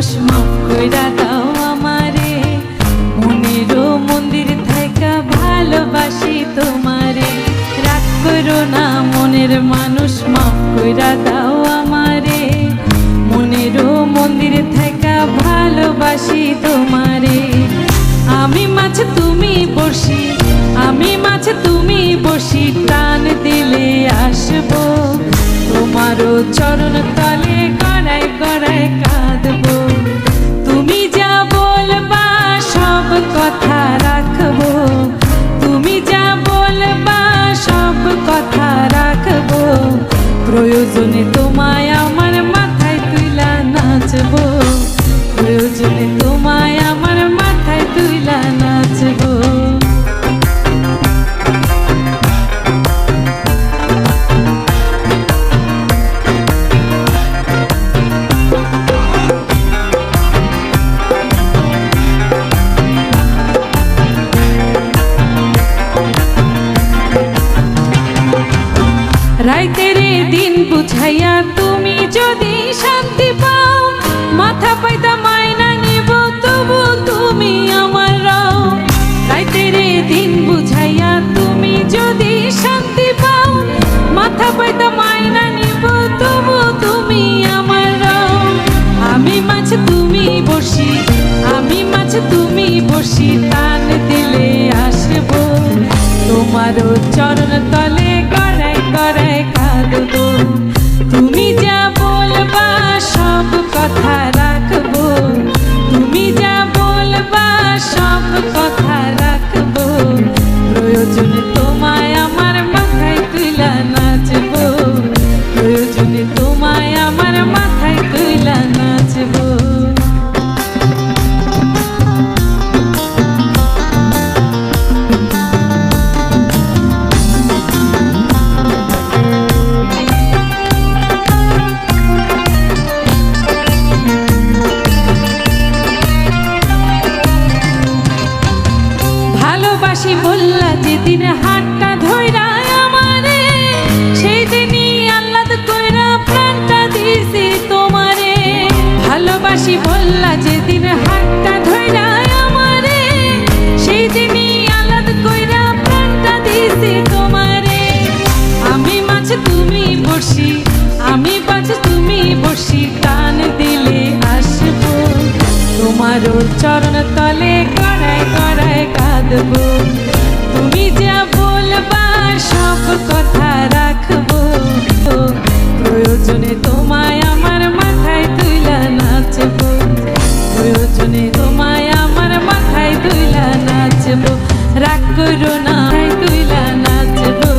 দোষ মাফ কইরা দাও আমারে। মনেরও মন্দির থাইকা ভালোবাসি তোমারে। রাগ করো না, মনের মানুষ মাফ কইরা দাও আমারে। মনেরও মন্দির থাইকা ভালোবাসি তোমারে। আমি মাছ তুমি বসি, আমি মাছ তুমি বসি, টান দিলে আসব। তোমারও চরণ তলে নাচবো। প্রয়োজনে তোমায় আমার মাথায় তুইলা নাচবো। রাইতের দিন বুঝাইয়া তুমি আমার দিন বুঝাইয়া তুমি যদি পাও, মাথা মায়না নিব তুমি আমার রাও। আমি মাছ তুমি বসি, আমি মাছ তুমি বসি দিলে আসব। তোমারও চরণ তলে ভালোবাসি বললা যেদিন হাতটা ধইরা আমারে সেই দিনই আল্লাদ কইরা প্রাণটা দিছি তোমারে। ভালোবাসি বললা যেদিন হাতটা ধইরা আমারে সেই দিনই আল্লাদ কইরা প্রাণটা দিছি তোমারে। আমি মাছ তুমি বসি আমি মাছ তুমি বসি টান দিলে আসব। তোমারও চরণ তলে গড়ায় গড়ায় কাঁদবো। করো না তুইলা নাচবো।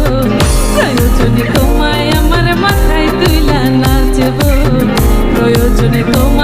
প্রয়োজনে তোমায় আমার মাথায় তুইলা নাচবো। প্রয়োজনে তোমায়